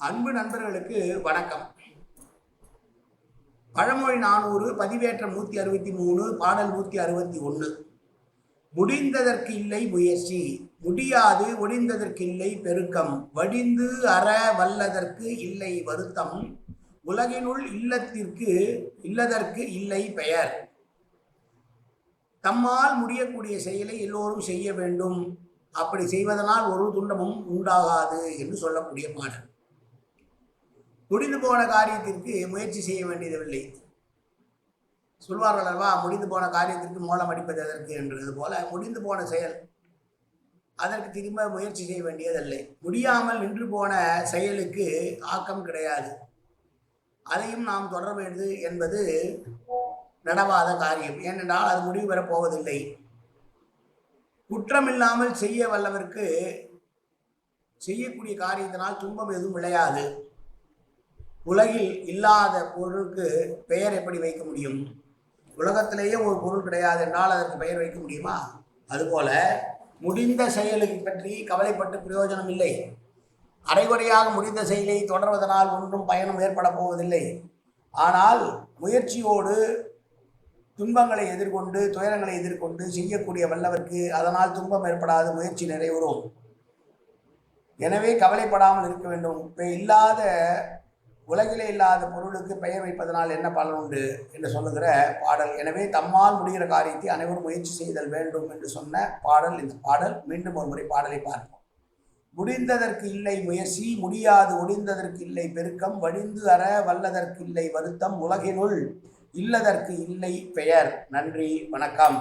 அன்பு நண்பர்களுக்கு வணக்கம். பழமொழி நானூறு பதிவேற்றம் நூற்றி அறுபத்தி மூணு பாடல் நூற்றி அறுபத்தி ஒன்று முடிந்ததற்கு இல்லை முயற்சி முடியாது ஒடிந்ததற்கு இல்லை பெருக்கம். வடிந்து அற வல்லதற்கு இல்லை வருத்தம். உலகினுள் இல்லத்திற்கு இல்லதற்கு இல்லை பெயர். தம்மால் முடியக்கூடிய செயலை எல்லோரும் செய்ய வேண்டும். அப்படி செய்வதனால் ஒரு துன்பமும் உண்டாகாது என்று சொல்லக்கூடிய பாடல். முடிந்து போன காரியத்திற்கு முயற்சி செய்ய வேண்டியதில்லை. சொல்வார்கள் அல்லவா முடிந்து போன காரியத்திற்கு மூலம் அடிப்பது எதற்கு என்றது போல முடிந்து போன செயல். அதற்கு திரும்ப முயற்சி செய்ய வேண்டியதில்லை. முடியாமல் நின்று போன செயலுக்கு ஆக்கம் கிடையாது. அதையும் நாம் தொடர வேண்டியது என்பது நடவாத காரியம். ஏனென்றால் அது முடிவு பெறப் போவதில்லை. குற்றமில்லாமல் செய்ய வல்லவருக்கு செய்யக்கூடிய காரியத்தினால் துன்பம் எதுவும் விளையாது. உலகில் இல்லாத பொருளுக்கு பெயர் எப்படி வைக்க முடியும்? உலகத்திலேயே ஒரு பொருள் கிடையாது என்றால் அதற்கு பெயர் வைக்க முடியுமா? அதுபோல முடிந்த செயலுக்கு பற்றி கவலைப்பட்டு பிரயோஜனம் இல்லை. அரைகுறையாக முடிந்த செயலை தொடர்வதனால் ஒன்றும் பயனும் ஏற்பட போவதில்லை. ஆனால் முயற்சியோடு துன்பங்களை எதிர்கொண்டு துயரங்களை எதிர்கொண்டு செய்யக்கூடிய வல்லவர்க்கு அதனால் துன்பம் ஏற்படாது முயற்சி நிறைவுறும். எனவே கவலைப்படாமல் இருக்க வேண்டும். இப்போ இல்லாத உலகிலே இல்லாத பொருளுக்கு பெயர் வைப்பதனால் என்ன பலன் உண்டு என்று சொல்லுகிற பாடல். எனவே தம்மால் முடிகிற காரியத்தை அனைவரும் முயற்சி செய்தல் வேண்டும் என்று சொன்ன பாடல் இந்த பாடல். மீண்டும் ஒரு முறை பாடலை பார்ப்போம். முடிந்ததற்கு இல்லை முயற்சி முடியாது ஒடிந்ததற்கு இல்லை பெருக்கம் வடிந்து அற வல்லதற்கு இல்லை வருத்தம் உலகினுள் இல்லதற்கு இல்லை பெயர். நன்றி வணக்கம்.